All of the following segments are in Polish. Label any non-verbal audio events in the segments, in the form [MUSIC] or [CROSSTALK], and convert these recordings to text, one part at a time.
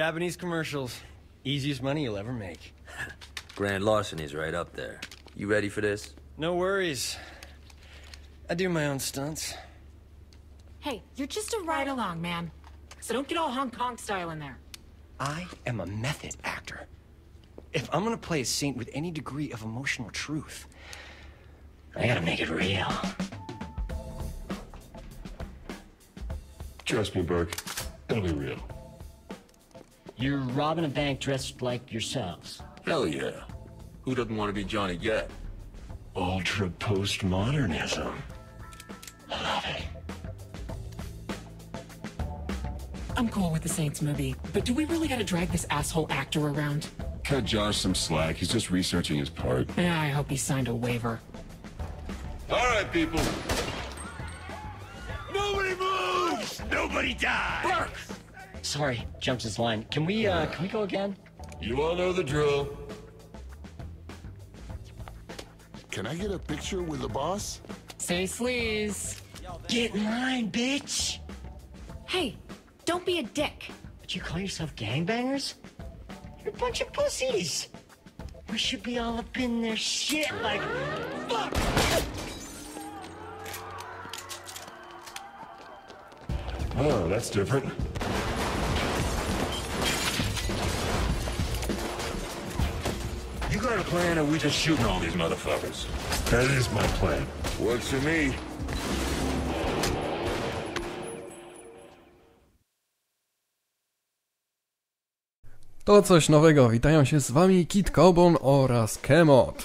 Japanese commercials. Easiest money you'll ever make. [LAUGHS] Grand larceny's right up there. You ready for this? No worries. I do my own stunts. Hey, you're just a ride along, man. So don't get all Hong Kong style in there. I am a method actor. If I'm gonna play a saint with any degree of emotional truth, I gotta make it real. Trust me, Burke. It'll be real. You're robbing a bank dressed like yourselves. Hell yeah. Who doesn't want to be Johnny Gat? Ultra postmodernism. Love it. I'm cool with the Saints movie, but do we really gotta drag this asshole actor around? Cut Josh some slack. He's just researching his part. Yeah, I hope he signed a waiver. All right, people. Nobody moves! Nobody dies! Sorry, jumped his line. Can we, uh, can we go again? You all know the drill. Can I get a picture with the boss? Say sleaze. Get in line, bitch! Hey, don't be a dick. But you call yourself gangbangers? You're a bunch of pussies! We should be all up in their shit like, fuck! Oh, that's different. Plan, or we just shooting all these motherfuckers? That is my plan. Works for me. To coś nowego. Witają się z wami Kit Cobon oraz Kemot.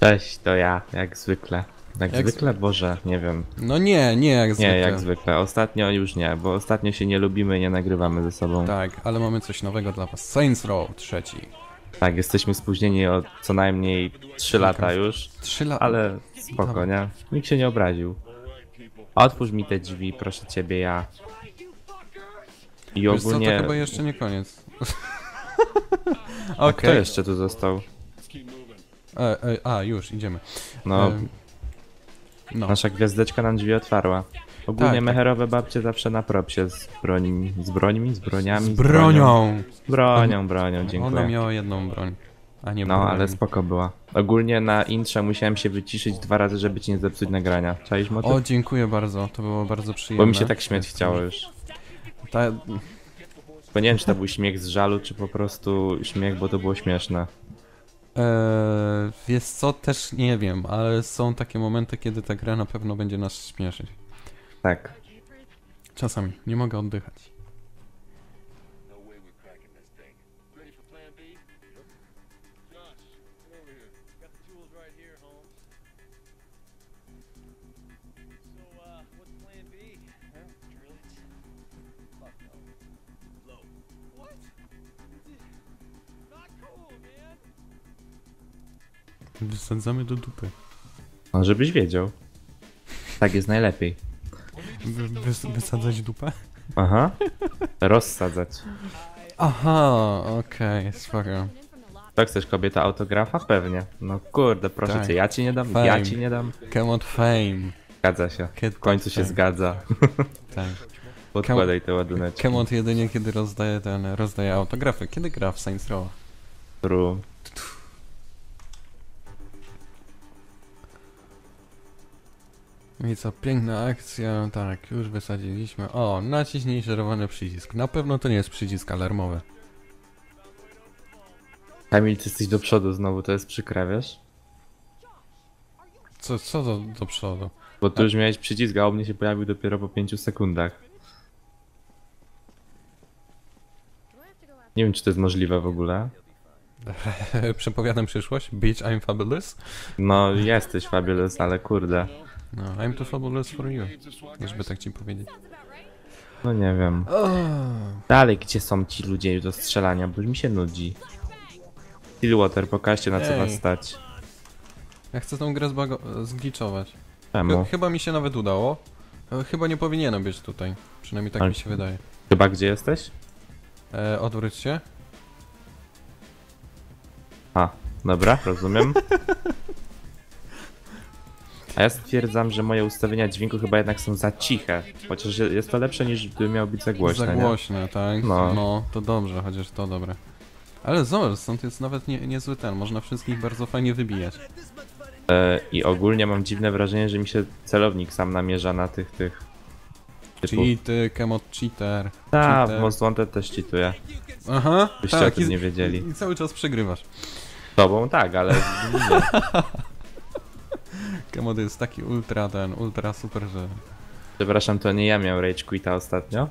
Cześć, to ja, jak zwykle. Jak, Jak zwykle, Boże, nie wiem. No nie, nie jak zwykle. Nie, jak zwykle. Ostatnio już nie, bo ostatnio się nie lubimy, nie nagrywamy ze sobą. Tak, Tak, ale mamy coś nowego dla was. Saints Row trzeci. Tak, jesteśmy spóźnieni o co najmniej 3 lata już, Trzy lata. ale spoko, nie? Nikt się nie obraził. Otwórz mi te drzwi, proszę ciebie, ja. I Wiesz co, to ogólnie... chyba jeszcze nie koniec. [LAUGHS] A Kto Okej. jeszcze tu został? E, e, a, już, idziemy. No, E, no. nasza gwiazdeczka nam drzwi otwarła. Ogólnie tak. mecherowe babcie zawsze na propsie z brońmi, z brońmi, z broniami. Z bronią! Z bronią, bronią, dziękuję. Ona miała jedną broń, a nie No, broń. ale spoko była. Ogólnie na intrze musiałem się wyciszyć dwa razy, żeby ci nie zepsuć nagrania. Czaisz motyw? O, dziękuję bardzo, to było bardzo przyjemne. Bo mi się tak śmiać chciało już. Ta, Bo nie wiem, czy to był śmiech z żalu, czy po prostu śmiech, bo to było śmieszne. E, wiesz co, też nie wiem, ale są takie momenty, kiedy ta gra na pewno będzie nas śmieszyć. Tak. Czasami, nie mogę oddychać. Wysadzamy do dupy. No, żebyś wiedział. Tak jest najlepiej. Wy, wys, wysadzać dupę? Aha. Rozsadzać. Aha, okej, spoko. Tak chcesz kobieta autografa? Pewnie. No kurde, proszę Tak. cię, ja ci nie dam, Fame. ja ci nie dam. Come on fame. Zgadza się. Kid W końcu się fame. zgadza. [LAUGHS] Tak. Podkładaj te ładuneczki. Kemot jedynie kiedy rozdaje ten, rozdaje autografy. Kiedy gra w Saints Row? True. I co, piękna akcja, tak, już wysadziliśmy. O, naciśnij czerwony przycisk. Na pewno to nie jest przycisk alarmowy. Kamil, ty jesteś do przodu znowu, to jest przykre, wiesz? Co, co do, do przodu? Bo tu już miałeś przycisk, a u mnie się pojawił dopiero po 5 sekundach. Nie wiem, czy to jest możliwe w ogóle. [LAUGHS] Przepowiadam przyszłość? Bitch, I'm fabulous? No, jesteś fabulous, ale kurde. No, I'm too fabulous for you. Żeby tak ci powiedzieć. No nie wiem. Dalej, gdzie są ci ludzie do strzelania, bo już mi się nudzi. Stillwater, pokażcie na co Ej. was stać. Ja chcę tą grę zbago- zgliczować. Czemu? Ch- Chyba mi się nawet udało. E, Chyba nie powinienem być tutaj. Przynajmniej tak Ale- mi się wydaje. Chyba gdzie jesteś? E, odwróć się. A, dobra, rozumiem. [LAUGHS] A ja stwierdzam, że moje ustawienia dźwięku chyba jednak są za ciche. Chociaż jest to lepsze niż gdyby miało być za głośne, Za nie? głośne, tak? No. No. to dobrze, chociaż to dobre. Ale zobacz, stąd jest nawet nie, niezły ten, można wszystkich bardzo fajnie wybijać. E, I ogólnie mam dziwne wrażenie, że mi się celownik sam namierza na tych, tych... typów. Cheaty, Kemot cheater. Ta, cheater. w Most Wanted też cheatuje. Aha, Byście tak, o tym i- nie wiedzieli. I cały czas przegrywasz. Tobą tak, ale [LAUGHS] nie. Kemot jest taki ultra ten, ultra super, że... Przepraszam, to nie ja miałem Rage Quita ostatnio?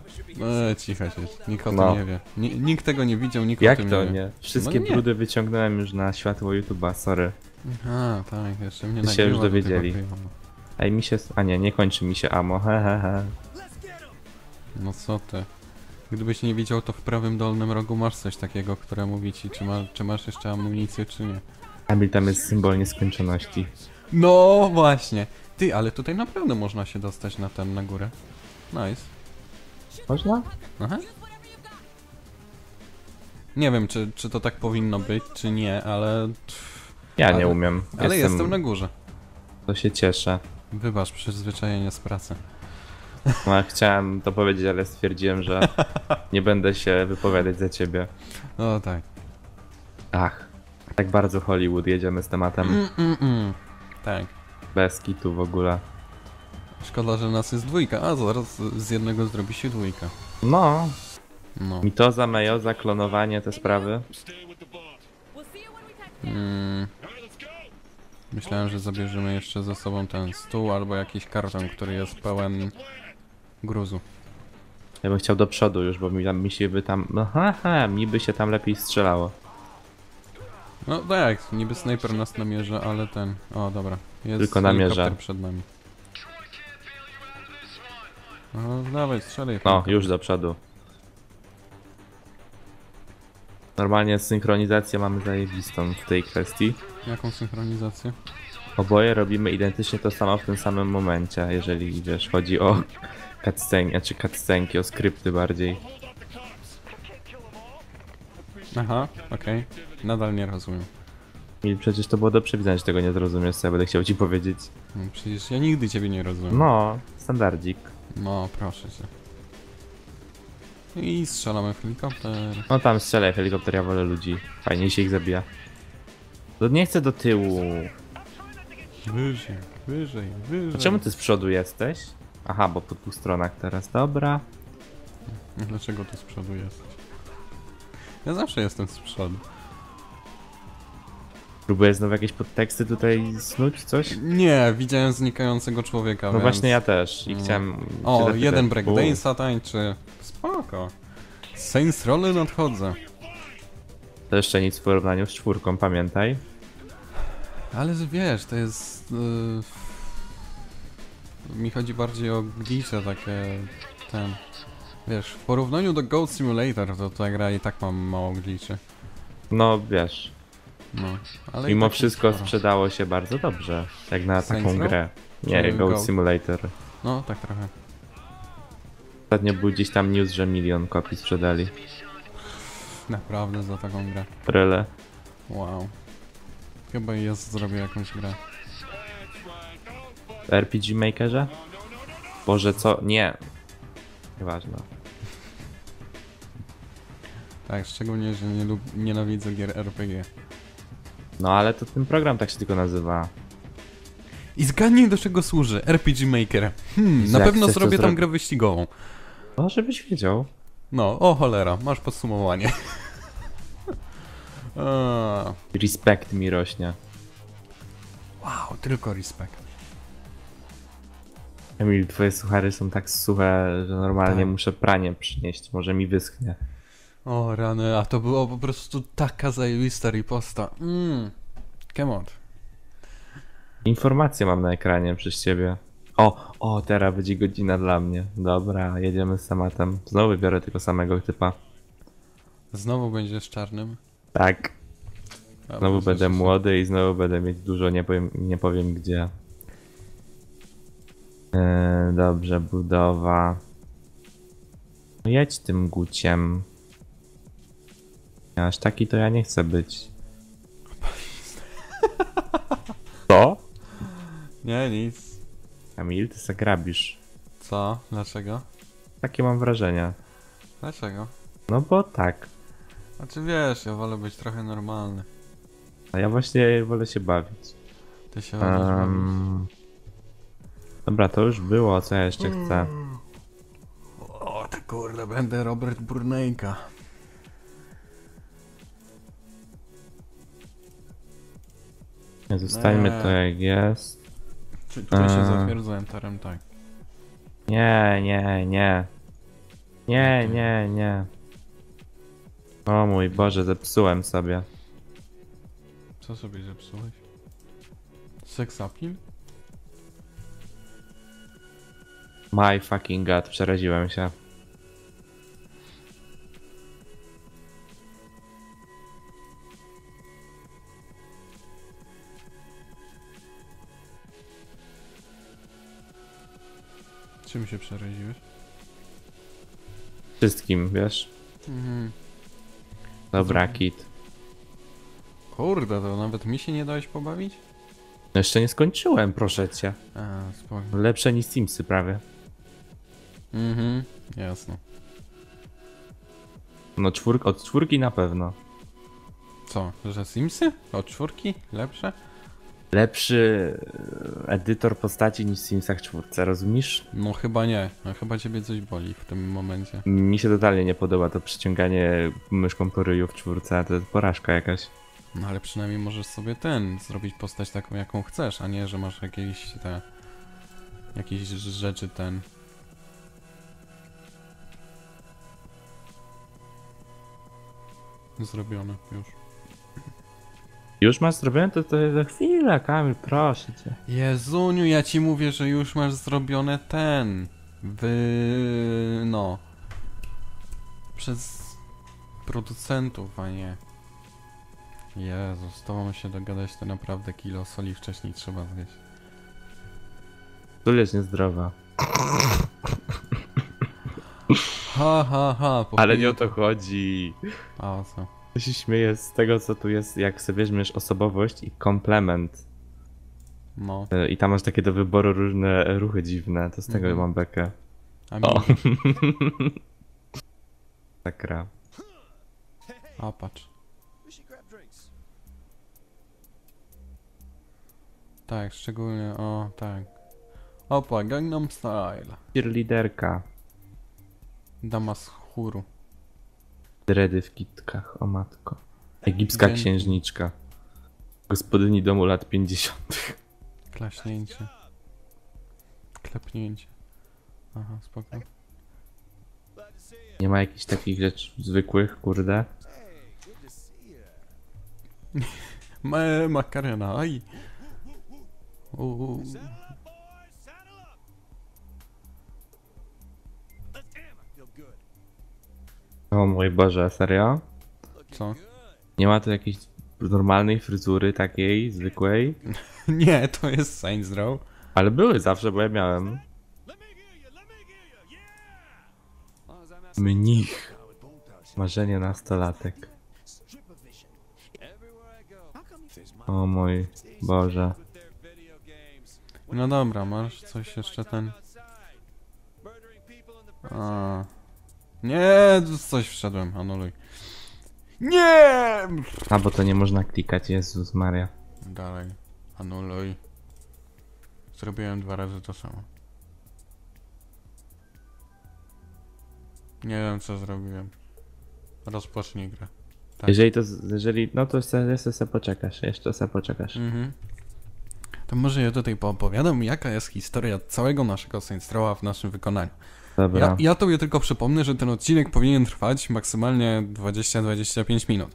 E, cicho się, nikt o No. tym nie wie. Ni, nikt tego nie widział, nikt o Jak tym to nie? Wszystkie No nie. brudy wyciągnąłem już na światło YouTube'a, sorry. A, tak, jeszcze mnie Się nagrywa już do tego dowiedzieli. Ej, mi się... A nie, nie kończy mi się ammo, hehehe. No co ty. Gdybyś nie widział, to w prawym dolnym rogu masz coś takiego, które mówi ci, czy, ma, czy masz jeszcze amunicję, czy nie. Kamil, tam jest symbol nieskończoności. No właśnie. Ty, ale tutaj naprawdę można się dostać na ten, na górę. Nice. Można? Aha. Nie wiem, czy, czy to tak powinno być, czy nie, ale... Ja Ale- nie umiem. Ale jestem na górze. To się cieszę. Wybacz, przyzwyczajenie z pracy. No, ja chciałem to powiedzieć, ale stwierdziłem, że [LAUGHS] nie będę się wypowiadać za ciebie. No tak. Ach, tak bardzo Hollywood jedziemy z tematem. Mm, mm, mm. Tak. Bez kitu w ogóle. Szkoda, że nas jest dwójka. A, zaraz z jednego zrobi się dwójka. No, No. mitoza, mejoza, klonowanie, te sprawy. Mm. Myślałem, że zabierzemy jeszcze ze sobą ten stół albo jakiś karton, który jest pełen gruzu. Ja bym chciał do przodu już, bo mi, tam, mi się by tam... No ha, ha, mi by się tam lepiej strzelało. No tak, niby snajper nas namierza, ale ten... O, dobra. Jest Tylko namierza. helikopter przed nami. No, dawaj, strzelaj. No, już do przodu. Normalnie synchronizację mamy zajebistą w tej kwestii. Jaką synchronizację? Oboje robimy identycznie to samo w tym samym momencie, jeżeli wiesz, chodzi o cutscene, czy cutscenki, o skrypty bardziej. Aha, okej. Nadal nie rozumiem. I przecież to było do przewidzenia, że tego nie zrozumiesz, co ja będę chciał ci powiedzieć. No, Przecież ja nigdy ciebie nie rozumiem. No, standardzik. No, proszę cię. I strzelamy w helikopter. No tam strzelaj helikopter, ja wolę ludzi. Fajnie się ich zabija. To nie chcę do tyłu. Wyżej, wyżej, wyżej. A czemu ty z przodu jesteś? Aha, bo po dwóch stronach teraz, dobra. Dlaczego tu z przodu jesteś? Ja zawsze jestem z przodu. Próbuję znowu jakieś podteksty tutaj snuć, coś? Nie, widziałem znikającego człowieka, No więc... właśnie ja też i No. chciałem... O, jeden breakdance'a tańczy. Spoko. Saints Roll nadchodzę. To jeszcze nic w porównaniu z czwórką, pamiętaj. Ale że wiesz, to jest... Yy... Mi chodzi bardziej o glitche takie... Ten... Wiesz, w porównaniu do Goat Simulator to ta gra i tak mam mało glitchy. No wiesz, No. Ale mimo tak jest wszystko sprzedało się bardzo dobrze, jak na Saints taką Row? grę. Czy Nie, Goat Goat? Simulator. No, tak trochę. Ostatnio był gdzieś tam news, że milion kopii sprzedali. Naprawdę za taką grę. Ryle. Wow. Chyba ja zrobię jakąś grę. W RPG Makerze? Boże, co? Nie. Nieważne. Tak, szczególnie, że nie lub... nienawidzę gier RPG. No ale to ten program tak się tylko nazywa. I zgadnij do czego służy RPG Maker. Hmm, na jak pewno chcesz to zrobię tam zrobić. grę wyścigową. No, żebyś wiedział. No, o cholera, masz podsumowanie. [LAUGHS] A, Respekt mi rośnie. wow, tylko respekt. Emil, twoje suchary są tak suche, że normalnie Tak. muszę pranie przynieść. Może mi wyschnie. O rany, a to było po prostu taka zajebista riposta. Mmm, come on. Informacje mam na ekranie przez ciebie. O, o, teraz będzie godzina dla mnie. Dobra, jedziemy z tematem. Znowu wybiorę tego samego typa. Znowu będziesz czarnym? Tak, znowu będę młody i znowu będę mieć dużo, nie powiem, nie powiem gdzie. Eee, dobrze, budowa. No jedź tym guciem. Aż taki to ja nie chcę być. [LAUGHS] Co? Nie, nic. Kamil, ty zagrabisz. Co? Dlaczego? Takie mam wrażenia. Dlaczego? No bo tak. Znaczy wiesz, ja wolę być trochę normalny. A ja właśnie wolę się bawić. Ty się wolisz bawić. Dobra, to już było, co ja jeszcze chcę. O, ty kurde, będę Robert Burnejka. Nie, Zostańmy to jak jest. Czy tutaj się zatwierdza enterem, tak. Nie, nie, nie. Nie, nie, nie. O mój Boże, zepsułem sobie. Co sobie zepsułeś? Seksapil? My fucking god, przeraziłem się. Czym się przeraziłeś? Wszystkim, wiesz? Mhm. Dobra, kit. Kurde, to nawet mi się nie dałeś pobawić? No jeszcze nie skończyłem, proszę cię. A, spoko. Lepsze niż Simsy prawie. Mhm, jasno. No czwórk, od czwórki na pewno. Co, że Simsy? Od czwórki? Lepsze? Lepszy e, edytor postaci niż w Simsach czwórce, rozumiesz? No chyba nie, a chyba ciebie coś boli w tym momencie. Mi się totalnie nie podoba to przyciąganie myszką po ryju w czwórce, a to jest porażka jakaś. No ale przynajmniej możesz sobie ten, zrobić postać taką jaką chcesz, a nie, że masz jakieś te... Jakieś rzeczy ten... Zrobione już. Już masz zrobione? To, to za chwilę, Kamil, proszę cię. Jezuniu, ja ci mówię, że już masz zrobione ten. Wy... no. Przez producentów, a nie. Jezu, z tobą się dogadać to naprawdę kilo soli wcześniej trzeba zjeść. Tu jest niezdrowa. Ha, ha, ha. po Ale nie o to chodzi. A o co? To się śmieję z tego, co tu jest, jak sobie weźmiesz osobowość i komplement. No, Y, I tam masz takie do wyboru różne ruchy dziwne, to z tego Mhm. mam bekę. a mi... [LAUGHS] O. Sakra. A patrz. Tak, szczególnie, o tak. Opa, Gangnam Style. Cheerleaderka. Dama z chóru. Dredy w kitkach, o matko. Egipska księżniczka. Gospodyni domu lat 50. Klaśnięcie. Klepnięcie. Aha, spoko. Nie ma jakichś takich rzeczy zwykłych, kurde. [LAUGHS] Ma makarena, aj! O mój Boże, serio? Co? Nie ma tu jakiejś normalnej fryzury takiej, zwykłej? [LAUGHS] Nie, to jest Saints Row. Ale były zawsze, bo ja miałem. Mnich. Marzenie nastolatek. O mój Boże. No dobra, masz coś jeszcze ten... A. Nie, coś wszedłem, anuluj. Nie! A bo to nie można klikać, Jezus Maria. Dalej, anuluj. Zrobiłem dwa razy to samo. Nie wiem co zrobiłem. Rozpocznij grę. Tak. Jeżeli to, jeżeli, no to jeszcze se poczekasz, jeszcze se poczekasz. Mhm. To może ja tutaj poopowiadam, jaka jest historia całego naszego Saints w naszym wykonaniu. Dobra. Ja, ja tobie tylko przypomnę, że ten odcinek powinien trwać maksymalnie 20-25 minut.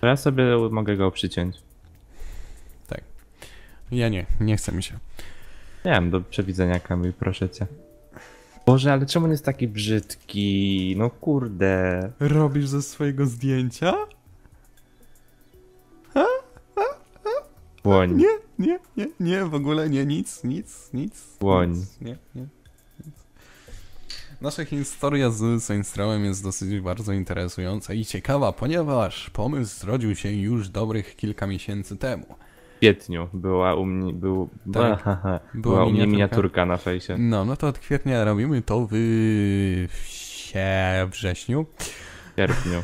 To ja sobie mogę go przyciąć. Ja nie, nie chce mi się. Nie wiem, do przewidzenia Kamil, proszę cię. Boże, ale czemu on jest taki brzydki? No kurde. Robisz ze swojego zdjęcia? Łoń. Nie, nie, nie, nie, w ogóle nie, nic, nic, nic. Łoń. Nic, nie, nie. Nasza historia z Saints Row'em jest dosyć bardzo interesująca i ciekawa, ponieważ pomysł zrodził się już dobrych kilka miesięcy temu. kwietniu była u mnie, był, Tak. była, [LAUGHS] Była u mnie miniaturka. na fejsie. No, no to od kwietnia robimy to w sie wrześniu. W sierpniu.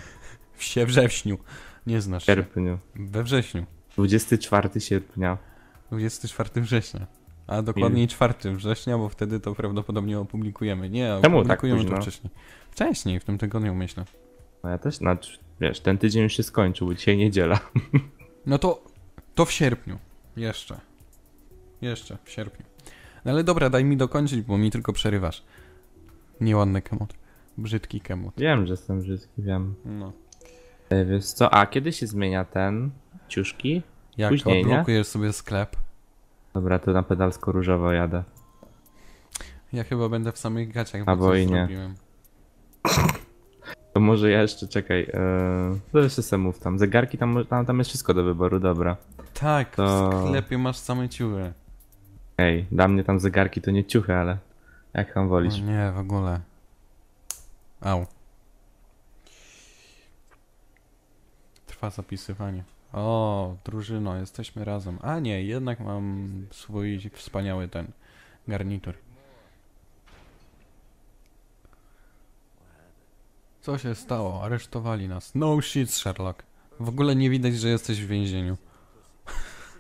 W sie wrześniu. Nie znasz W się. sierpniu. We wrześniu. 24 sierpnia. 24 września. A dokładniej 4 września, bo wtedy to prawdopodobnie opublikujemy. Nie, Czemu tak opublikujemy to późno? wcześniej. Wcześniej, w tym tygodniu myślę. No ja też, znaczy, wiesz, ten tydzień już się skończył, bo dzisiaj niedziela. [LAUGHS] No to, to w sierpniu. Jeszcze. Jeszcze, w sierpniu. No ale dobra, daj mi dokończyć, bo mi tylko przerywasz. Nieładny kemot. Brzydki kemot. Wiem, że jestem brzydki, wiem. No. E, Wiesz co, a kiedy się zmienia ten ciuszki? Jak Później, nie? odblokujesz sobie sklep, Dobra, to na pedalsko-różowo jadę. ja chyba będę w samych gaciach, bo Albo coś i nie. zrobiłem. [LAUGHS] To może ja jeszcze, czekaj, yy, to jeszcze se mów tam. Zegarki, tam, tam, tam jest wszystko do wyboru, dobra. Tak, To- w sklepie masz same ciuchy. Ej, dla mnie tam zegarki to nie ciuchy, ale jak tam wolisz. O nie, w ogóle. Au. Trwa zapisywanie. O, drużyno, jesteśmy razem. A nie, jednak mam swój wspaniały ten garnitur. Co się stało? Aresztowali nas. No shit, Sherlock. W ogóle nie widać, że jesteś w więzieniu.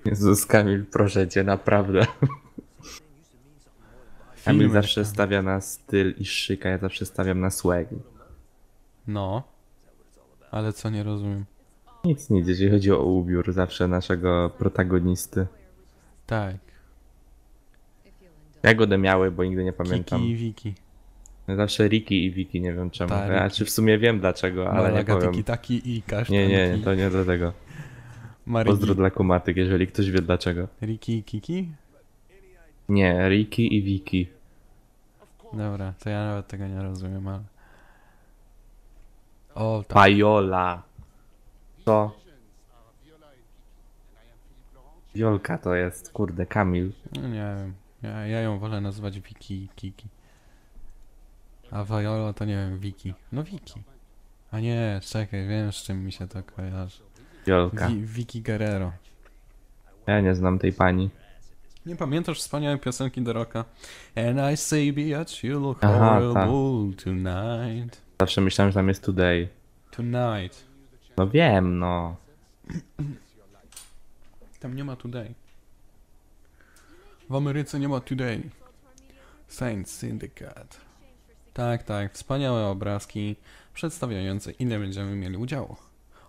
Jezus, Kamil, proszę cię, naprawdę. Kamil zawsze stawia na styl i szyka, ja zawsze stawiam na swag. No. Ale co nie rozumiem. Nic, nic, jeżeli chodzi o ubiór zawsze naszego protagonisty. Tak. Jak go miały, bo nigdy nie pamiętam. Kiki i Wiki. Zawsze Riki i Wiki, nie wiem czemu. Ta, Ja czy w sumie wiem dlaczego, ale nie Malaga powiem. tiki taki i kasztan Nie, nie, to nie dlatego. Mariki. Pozdro dla kumatyk, jeżeli ktoś wie dlaczego. Riki i Kiki? Nie, Riki i Wiki. Dobra, to ja nawet tego nie rozumiem, ale... O, tak. Pajola. Co? Jolka to jest, kurde, Kamil. No nie wiem. Ja, ja ją wolę nazywać Wiki i Kiki. A Viola to nie wiem, Wiki. No Wiki. A nie, czekaj, wiem z czym mi się to kojarzy. Jolka. Wi Wiki Guerrero. Ja nie znam tej pani. Nie pamiętasz wspaniałej piosenki do Rocka? And I say, bitch, you look Aha, horrible tonight. Zawsze myślałem, że tam jest Today. Tonight. No wiem, no. Tam nie ma today. W Ameryce nie ma today. Saint Syndicate. Tak, tak, wspaniałe obrazki przedstawiające ile będziemy mieli udziału.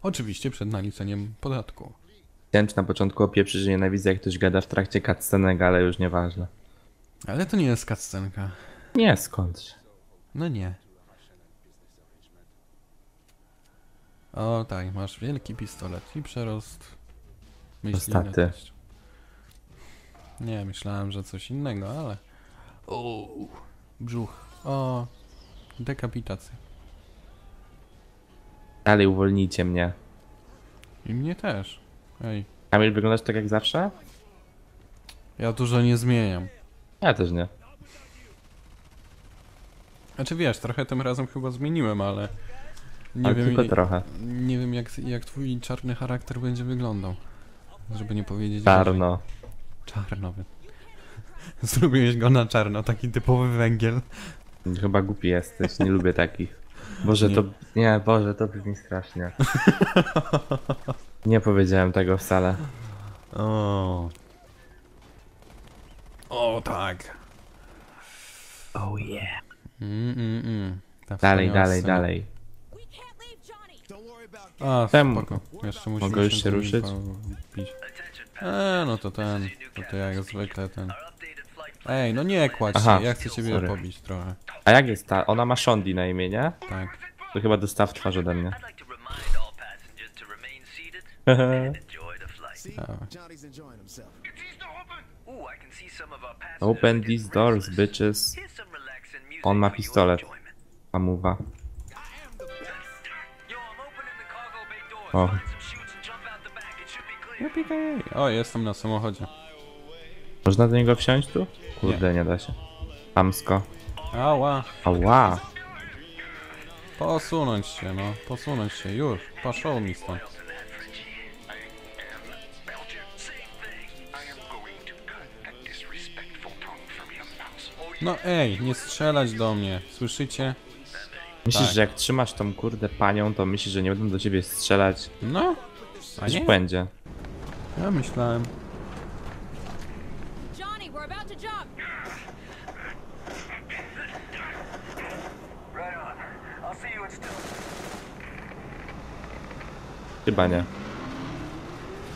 Oczywiście przed naliceniem podatku. Chciałem ci na początku opieprzyć, że nienawidzę jak ktoś gada w trakcie cutscenek, ale już nieważne. Ale to nie jest cutscenka. Nie, skąd? No nie. O tak, masz wielki pistolet i przerost myśli. Nie, myślałem, że coś innego, ale... O, brzuch. O, dekapitacja. Dalej uwolnijcie mnie. I mnie też. Ej, Kamil, wyglądasz tak jak zawsze? ja dużo nie zmieniam. Ja też nie. Znaczy wiesz, trochę tym razem chyba zmieniłem, ale... Nie wiem, tylko trochę. nie wiem jak, jak twój czarny charakter będzie wyglądał. Żeby nie powiedzieć... Czarno. Czarnowy. [LAUGHS] Zrobiłeś go na czarno, taki typowy węgiel. Chyba głupi jesteś, nie lubię takich. Boże, Nie. to... Nie, Boże, to brzmi strasznie. [LAUGHS] Nie powiedziałem tego wcale. O. O tak. Oh yeah. Mm, mm, mm. Dalej, dalej, scena. dalej. A, Czemu? spoko. Jeszcze musimy Mogę już się ruszyć? Pić. E, no to ten. To, to jak zwykle ten. Ej, no nie kładź Aha, się, ja chcę ciebie sorry. pobić trochę. A jak jest ta? Ona ma Shondi na imię, nie? Tak. To chyba dostaw twarz ode mnie. Dawaj. [LAUGHS] Open these doors, bitches. On ma pistolet. enjoyment. O. O, jestem na samochodzie. Można do niego wsiąść tu? Kurde, nie, nie da się. Hamsko. Ała. Ała. Posunąć się, no. Posunąć się, już. Paszą mi stąd. No ej, nie strzelać do mnie, słyszycie? Myślisz, Tak. że jak trzymasz tą kurde panią, to myślisz, że nie będą do ciebie strzelać? No, a nie? będzie. Ja myślałem. Chyba nie.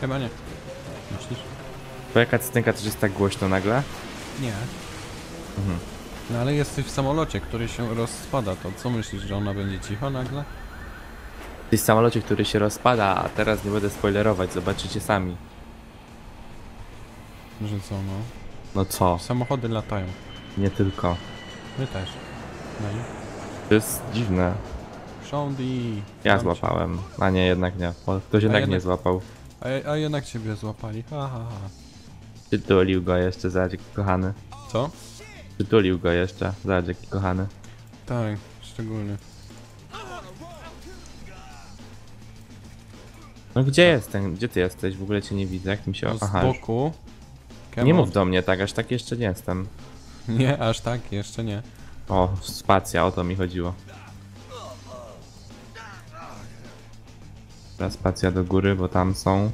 Chyba nie. Myślisz? Bo jaka scenka też jest tak głośno nagle? Nie. No ale jesteś w samolocie, który się rozpada, to co myślisz, że ona będzie cicho nagle? Jesteś w samolocie, który się rozpada, a teraz nie będę spoilerować, zobaczycie sami. Że co, no? No co? Samochody latają. Nie tylko. My też. No i? To jest dziwne. Szondi. Ja Tam złapałem. A nie, jednak nie. Ktoś jednak nie jednak- złapał. A, a jednak ciebie złapali. Ha, ha, ha. Przytulił go jeszcze, jaki kochany. Co? Przytulił go jeszcze, zobacz jaki kochany. Tak, szczególnie. No gdzie jestem? Gdzie ty jesteś? W ogóle cię nie widzę, jak mi się... No z Aha, już. boku. Nie mów do mnie tak, aż tak jeszcze nie jestem. Nie, aż tak, jeszcze nie. O, spacja, o to mi chodziło. Teraz spacja do góry, bo tam są.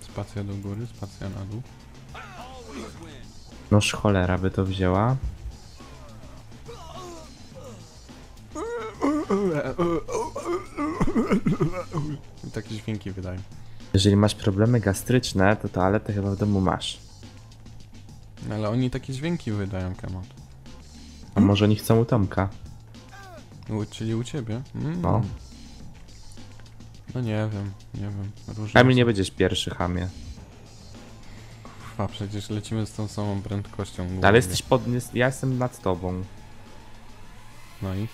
Spacja do góry, spacja na dół. Noż cholera by to wzięła. I takie dźwięki wydają. Jeżeli masz problemy gastryczne, to toaletę chyba w domu masz. Ale oni takie dźwięki wydają, Kemot. A może oni chcą u Tomka? U, czyli u ciebie? Mm. No. No nie wiem, nie wiem. Różne nie będziesz pierwszy, chamie. Kurwa, przecież lecimy z tą samą prędkością. Ale głównie. jesteś pod... jest- Ja jestem nad tobą. No i?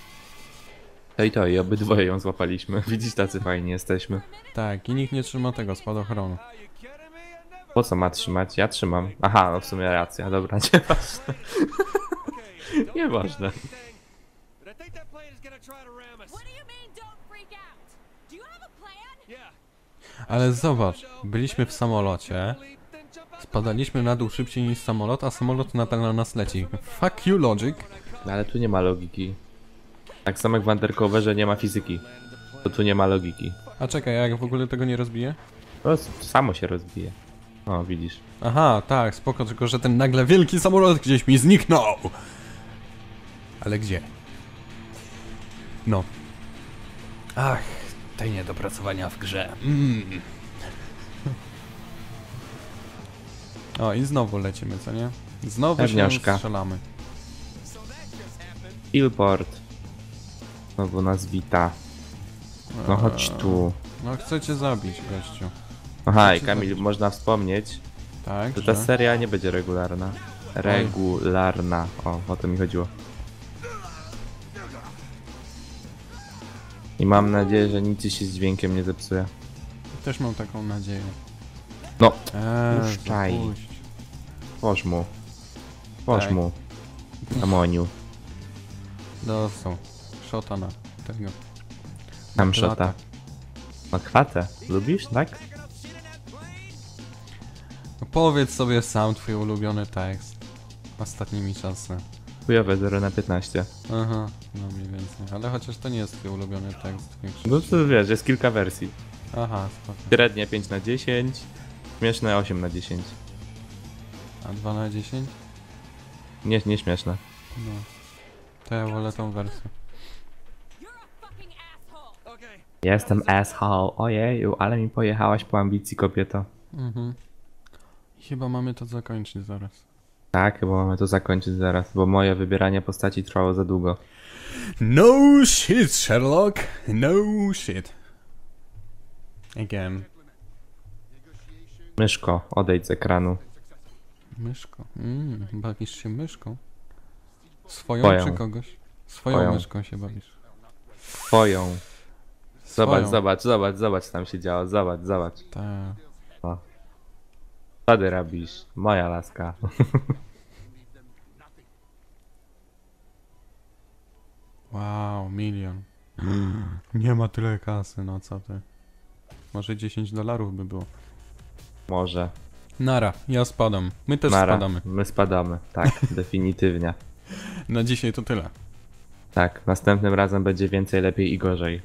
To i to, i obydwoje ją złapaliśmy. [LAUGHS] Widzisz, tacy fajni jesteśmy. Tak, i nikt nie trzyma tego spadochronu. Po co ma trzymać? Ja trzymam. Aha, no w sumie racja, dobra, [LAUGHS] nieważne. [LAUGHS] Nieważne. Ale zobacz, byliśmy w samolocie, spadaliśmy na dół szybciej niż samolot, a samolot nadal na nas leci. Fuck you, logic. No ale tu nie ma logiki. Tak samo jak w Undercoverze nie ma fizyki. To tu nie ma logiki. A czekaj, jak w ogóle tego nie rozbiję? To s- samo się rozbije. O, widzisz. Aha, tak, spoko, tylko że ten nagle wielki samolot gdzieś mi zniknął. Ale gdzie? No. Ach, te niedopracowania w grze. Mm. O, i znowu lecimy, co nie? Znowu się Pewniaczka. strzelamy. Billboard. Znowu nas wita. No chodź tu. No, chcecie zabić, gościu. Aha, i Chcecie Kamil, zabić. można wspomnieć, Tak, że że... ta seria nie będzie regularna. Regularna. O, o to mi chodziło. I mam nadzieję, że nic ci się z dźwiękiem nie zepsuje. Też mam taką nadzieję. No, Eee, Puszczaj. zapuść. poż mu. Poż Tak. mu. Amoniu. Dostał. Szota na tego. Tam szota. No kwatę. Lubisz, tak? No powiedz sobie sam twój ulubiony tekst. Ostatnimi czasy. Chujowe 0 na 15. Aha, no mniej więcej. Ale chociaż to nie jest twój ulubiony tekst. większość. No to wiesz, jest kilka wersji. Aha, spoko. Średnie 5 na 10. Śmieszne 8 na 10. A 2 na 10? Nie, nie śmieszne. No. To ja wolę tą wersję. You're a fucking asshole. Jestem asshole. Ojeju, ale mi pojechałaś po ambicji, kobieto. Mhm. I chyba mamy to zakończyć zaraz. Tak, chyba mamy to zakończyć zaraz, bo moje wybieranie postaci trwało za długo. No shit, Sherlock. No shit. Again. Myszko, odejdź z ekranu. Myszko. Mm, bawisz się myszką? Swoją Twoją. czy kogoś? Swoją Twoją. myszką się bawisz. Twoją. Zobacz, Swoją. zobacz, zobacz, zobacz, tam się działo. Zobacz, zobacz. Tak. Co ty robisz? Moja laska. [LAUGHS] Wow, milion. [GASPS] Nie ma tyle kasy, no co ty. Może 10 dolarów by było. Może. Nara, ja spadam. My też Nara, spadamy. my spadamy. Tak, [LAUGHS] definitywnie. Na dzisiaj to tyle. Tak, następnym razem będzie więcej, lepiej i gorzej.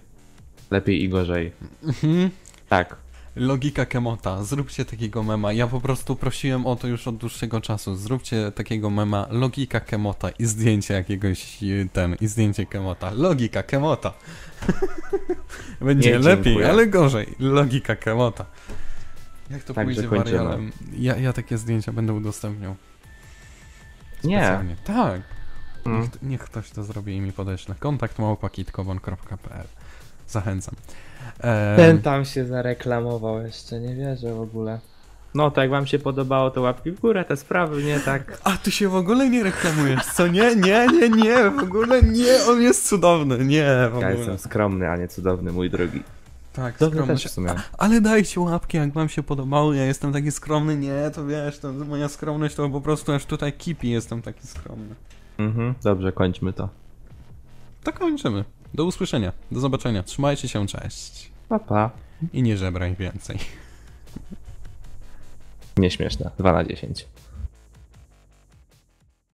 Lepiej i gorzej. Mhm. Tak. Logika Kemota. Zróbcie takiego mema. Ja po prostu prosiłem o to już od dłuższego czasu. Zróbcie takiego mema. Logika Kemota i zdjęcie jakiegoś y, ten i zdjęcie Kemota. Logika Kemota. [LAUGHS] Będzie Nie, lepiej, ale gorzej. Logika Kemota. Jak to Także pójdzie warialem? Ja, ja takie zdjęcia będę udostępniał. Nie. Specjalnie. Tak. Mm. Niech, niech ktoś to zrobi i mi podeśle. Kontakt małpakitkowon.pl Zachęcam. Em, Ten tam się zareklamował jeszcze, nie wierzę w ogóle. No to jak wam się podobało, to łapki w górę, te sprawy, nie tak. [LAUGHS] A ty się w ogóle nie reklamujesz, co nie? Nie, nie, nie, w ogóle nie, on jest cudowny, nie, w Ja ogóle. jestem skromny, a nie cudowny, mój drogi. Tak, Dobry skromny. też w sumie. Ale dajcie łapki, jak wam się podobało, ja jestem taki skromny, nie, to wiesz, to moja skromność to po prostu aż tutaj kipi, jestem taki skromny. Mhm, dobrze, kończmy to. To kończymy. Do usłyszenia, do zobaczenia, trzymajcie się, cześć. Pa, pa. I nie żebraj więcej. Nieśmieszne, 2 na 10.